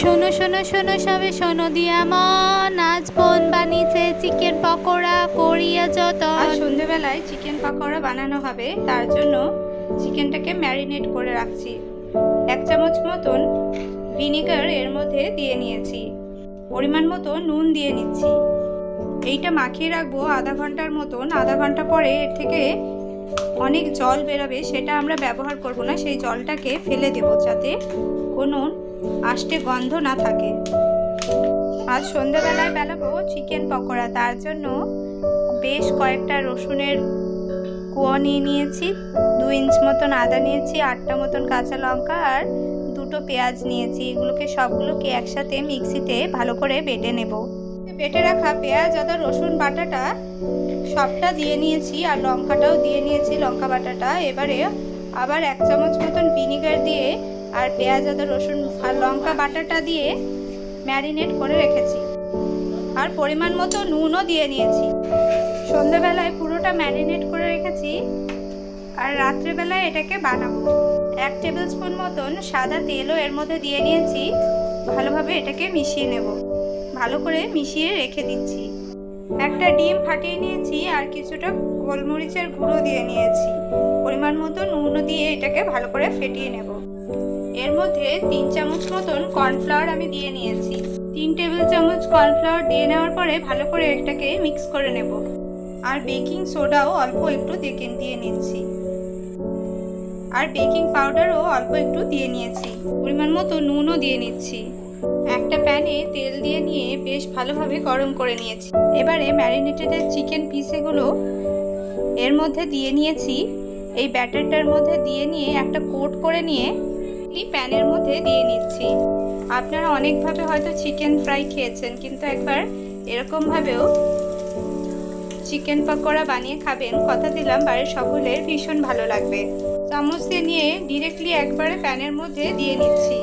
শোনো শোনো শোনো, সবে শোনো, দিয়া মন। আজ বোন বানিয়েছে চিকেন পকোড়া, করিয়া যত সন্ধেবেলায় চিকেন পকোড়া বানানো হবে, তার জন্য চিকেনটাকে ম্যারিনেট করে রাখছি। এক চামচ মতন ভিনিগার এর মধ্যে দিয়ে নিয়েছি। পরিমাণ মতো নুন দিয়ে নিচ্ছি। এইটা মাখিয়ে রাখব আধা ঘণ্টার মতন। আধা ঘণ্টা পরে এর থেকে অনেক জল বেরোবে, সেটা আমরা ব্যবহার করব না। সেই জলটাকে ফেলে দেব যাতে কোনো আষ্টে গন্ধ না থাকে। আজ সন্ধ্যাবেলায় বেলাবো চিকেন পকোড়া। তার জন্য বেশ কয়েকটা রসুনের কুয়া নিয়ে নিয়েছি দু ইঞ্চ মতন আদা নিয়েছি, আটটা মতন কাঁচা লঙ্কা আর দুটো পেঁয়াজ নিয়েছি। এগুলোকে সবগুলোকে একসাথে মিক্সিতে ভালো করে বেটে নেব। বেটে রাখা পেঁয়াজ, আদা, রসুন বাটাটা সবটা দিয়ে নিয়েছি আর লঙ্কাটাও দিয়ে নিয়েছি, লঙ্কা বাটাটা। এবারে আবার এক চামচ মতন ভিনিগার দিয়ে আর পেঁয়াজ আদা রসুন আর লঙ্কা বাটাটা দিয়ে ম্যারিনেট করে রেখেছি। আর পরিমাণ মতো নুনও দিয়ে নিয়েছি। সন্ধ্যাবেলায় পুরোটা ম্যারিনেট করে রেখেছি আর রাত্রেবেলায় এটাকে বানাবো। এক টেবিল স্পুন মতন সাদা তেলও এর মধ্যে দিয়ে নিয়েছি। ভালোভাবে এটাকে মিশিয়ে নেব। ভালো করে মিশিয়ে রেখে দিচ্ছি। একটা ডিম ফাটিয়ে নিয়েছি আর কিছুটা গোলমরিচের গুঁড়ো দিয়ে নিয়েছি। পরিমাণ মতো নুনও দিয়ে এটাকে ভালো করে ফেটিয়ে নেব। এর মধ্যে তিন চামচ মতন কর্নফ্লাওয়ার আমি দিয়ে নিয়েছি। তিন টেবিল চামচ কর্নফ্লাওয়ার দিয়ে নেওয়ার পরে ভালো করে এটাকে মিক্স করে নেব। আর বেকিং সোডাও অল্প একটু দিয়ে নিচ্ছি। আর বেকিং পাউডারও অল্প একটু দিয়ে নিয়েছি। পরিমাণ মতো নুনও দিয়ে নিচ্ছি। একটা প্যানে তেল দিয়ে নিয়ে বেশ ভালোভাবে গরম করে নিয়েছি। এবারে ম্যারিনেটেড চিকেন পিসেগুলো এর মধ্যে দিয়ে নিয়েছি। এই ব্যাটারটার মধ্যে দিয়ে নিয়ে একটা কোট করে নিয়ে এই প্যানের মধ্যে দিয়ে নিচ্ছি। আপনারা অনেকভাবে হয়তো চিকেন ফ্রাই খেয়েছেন, কিন্তু একবার এরকমভাবেও চিকেন পকোড়া বানিয়ে খাবেন, কথা দিলাম বাড়ির সকলের, ভীষণ ভালো লাগবে। চামচ দিয়ে নিয়ে ডিরেক্টলি একবারে প্যানের মধ্যে দিয়ে নিচ্ছি।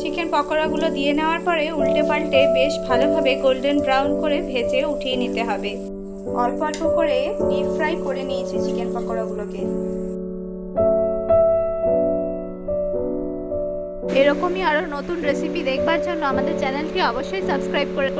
চিকেন পকোড়াগুলো দিয়ে নেওয়ার পরে উল্টে পাল্টে বেশ ভালোভাবে গোল্ডেন ব্রাউন করে ভেজে উঠিয়ে নিতে হবে। অল্প অল্প করে ডিপ ফ্রাই করে নিয়েছি চিকেন পকোড়াগুলোকে। এরকমই আরও নতুন রেসিপি দেখবার জন্য আমাদের চ্যানেলটি অবশ্যই সাবস্ক্রাইব করে